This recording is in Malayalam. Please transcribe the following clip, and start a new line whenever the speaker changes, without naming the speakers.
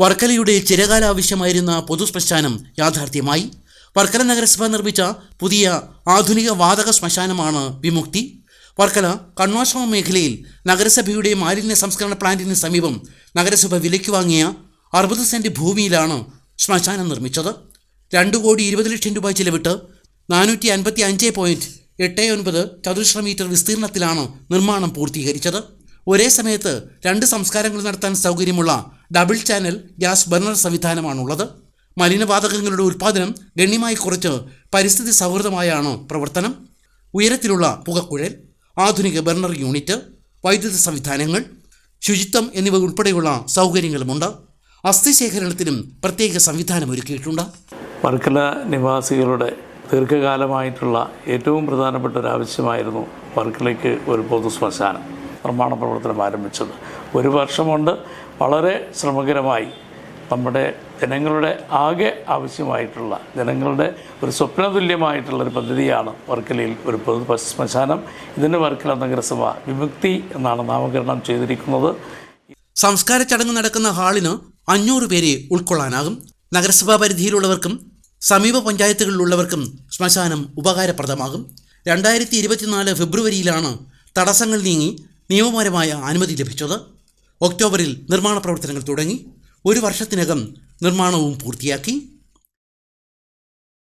വർക്കലയുടെ ചിരകാല ആവശ്യമായിരുന്ന യാഥാർത്ഥ്യമായി. വർക്കല നഗരസഭ നിർമ്മിച്ച പുതിയ ആധുനിക വാതക ശ്മശാനമാണ് വിമുക്തി. വർക്കല കണ്വാശ്രമ മേഖലയിൽ നഗരസഭയുടെ മാലിന്യ സംസ്കരണ പ്ലാന്റിന് സമീപം നഗരസഭ വിലയ്ക്ക് വാങ്ങിയ അറുപത് സെന്റ് ഭൂമിയിലാണ് ശ്മശാനം നിർമ്മിച്ചത്. രണ്ട് കോടി ഇരുപത് ലക്ഷം രൂപ ചിലവിട്ട് നാനൂറ്റി അൻപത്തി അഞ്ച് എട്ട് ഒൻപത് ചതുരശ്ര മീറ്റർ വിസ്തീർണത്തിലാണ് നിർമ്മാണം പൂർത്തീകരിച്ചത്. ഒരേ സമയത്ത് രണ്ട് സംസ്കാരങ്ങൾ നടത്താൻ സൗകര്യമുള്ള ഡബിൾ ചാനൽ ഗ്യാസ് ബർണർ സംവിധാനമാണുള്ളത്. മലിനവാതകങ്ങളുടെ ഉൽപ്പാദനം ഗണ്യമായി കുറച്ച് പരിസ്ഥിതി സൗഹൃദമായാണ് പ്രവർത്തനം. ഉയരത്തിലുള്ള പുകക്കുഴൽ ആധുനിക ബർണർ യൂണിറ്റ് വൈദ്യുത സംവിധാനങ്ങൾ ശുചിത്വം എന്നിവ ഉൾപ്പെടെയുള്ള സൗകര്യങ്ങളുമുണ്ട്. അസ്ഥി ശേഖരണത്തിനും പ്രത്യേക സംവിധാനം ഒരുക്കിയിട്ടുണ്ട്
വർക്കല നിവാസികളുടെ ദീർഘകാലമായിട്ടുള്ള ഏറ്റവും പ്രധാനപ്പെട്ട ഒരു ആവശ്യമായിരുന്നു വർക്കലയ്ക്ക് ഒരു പൊതു ശ്മശാനം നിർമ്മാണ പ്രവർത്തനം ആരംഭിച്ചത്. ഒരു വർഷം കൊണ്ട് വളരെ ശ്രമകരമായി നമ്മുടെ ജനങ്ങളുടെ ആകെ ആവശ്യമായിട്ടുള്ള ജനങ്ങളുടെ ഒരു സ്വപ്നതുല്യമായിട്ടുള്ള ഒരു പദ്ധതിയാണ് വർക്കലയിൽ ഒരു പൊതു ശ്മശാനം ഇതിന് വർക്കല നഗരസഭ വിമുക്തി എന്നാണ് നാമകരണം ചെയ്തിരിക്കുന്നത്.
സംസ്കാര ചടങ്ങ് നടക്കുന്ന ഹാളിന് അഞ്ഞൂറ് പേരെ ഉൾക്കൊള്ളാനാകും. നഗരസഭാ പരിധിയിലുള്ളവർക്കും സമീപ പഞ്ചായത്തുകളിലുള്ളവർക്കും ശ്മശാനം ഉപകാരപ്രദമാകും. രണ്ടായിരത്തി ഇരുപത്തിനാല് ഫെബ്രുവരിയിലാണ് തടസ്സങ്ങൾ നീങ്ങി നിയമപരമായ അനുമതി ലഭിച്ചത് ഒക്ടോബറിൽ നിർമ്മാണ പ്രവർത്തനങ്ങൾ തുടങ്ങി ഒരു വർഷത്തിനകം നിർമ്മാണവും പൂർത്തിയാക്കി